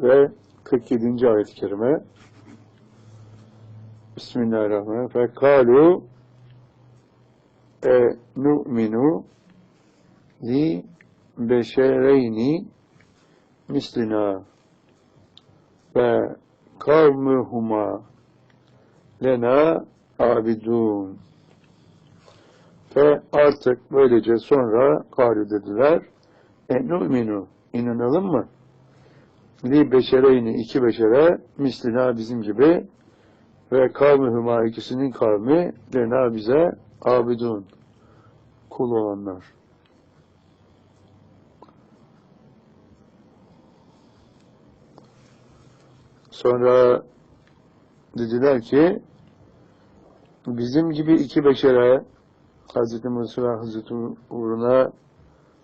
ve 47. ayet-i kerime Bismillahirrahmanirrahim. Fekalu e nu'minu li beşereyni mislina ve kavmuhuma lena abidun. Ve artık böylece sonra kâlu dediler e nu'minu inanalım mı? Li beşereyni iki beşere mislina bizim gibi ve kavmihuma ikisinin kavmi lena bize abidun kul olanlar. Sonra dediler ki bizim gibi iki beşere Hz. Musa, Hz. Uğur'una,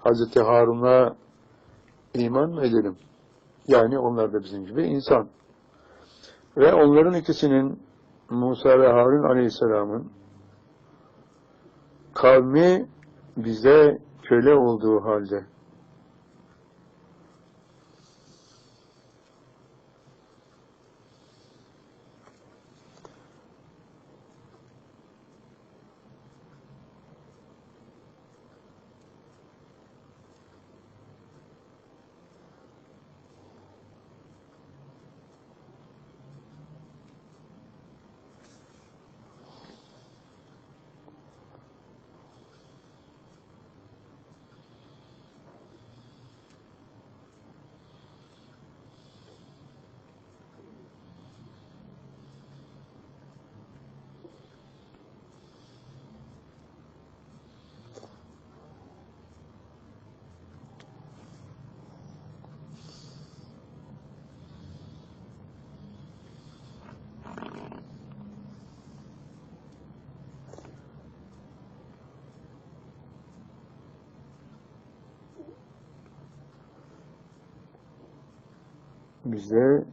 Hz. Harun'a iman mı edelim? Yani onlar da bizim gibi insan. Ve onların ikisinin Musa ve Harun Aleyhisselam'ın kavmi bize köle olduğu halde bize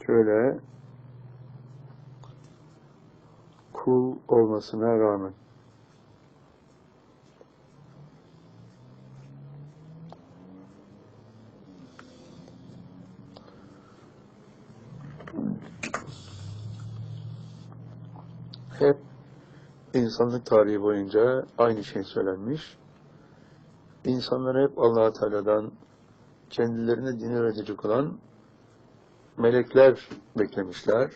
köle kul olmasına rağmen hep insanlık tarihi boyunca aynı şey söylenmiş. İnsanlar hep allah Teala'dan kendilerine din öğretecek olan melekler beklemişler.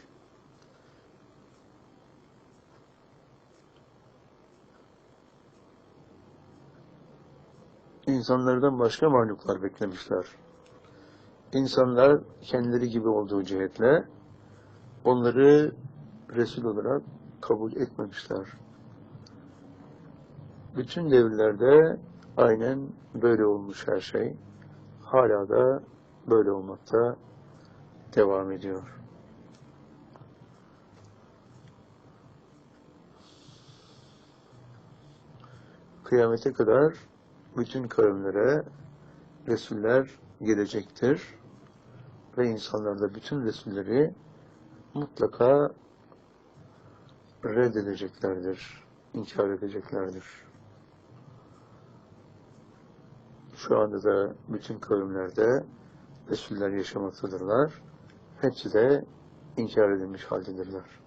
İnsanlardan başka mahluklar beklemişler. İnsanlar kendileri gibi olduğu cihetle onları Resul olarak kabul etmemişler. Bütün devirlerde aynen böyle olmuş her şey. Hala da böyle olmakta devam ediyor. Kıyamete kadar bütün kavimlere Resuller gelecektir ve insanlar da bütün Resulleri mutlaka reddedeceklerdir, inkar edeceklerdir. Şu anda da bütün kavimlerde Resuller yaşamaktadırlar. Hepsi de inkar edilmiş haldedirler.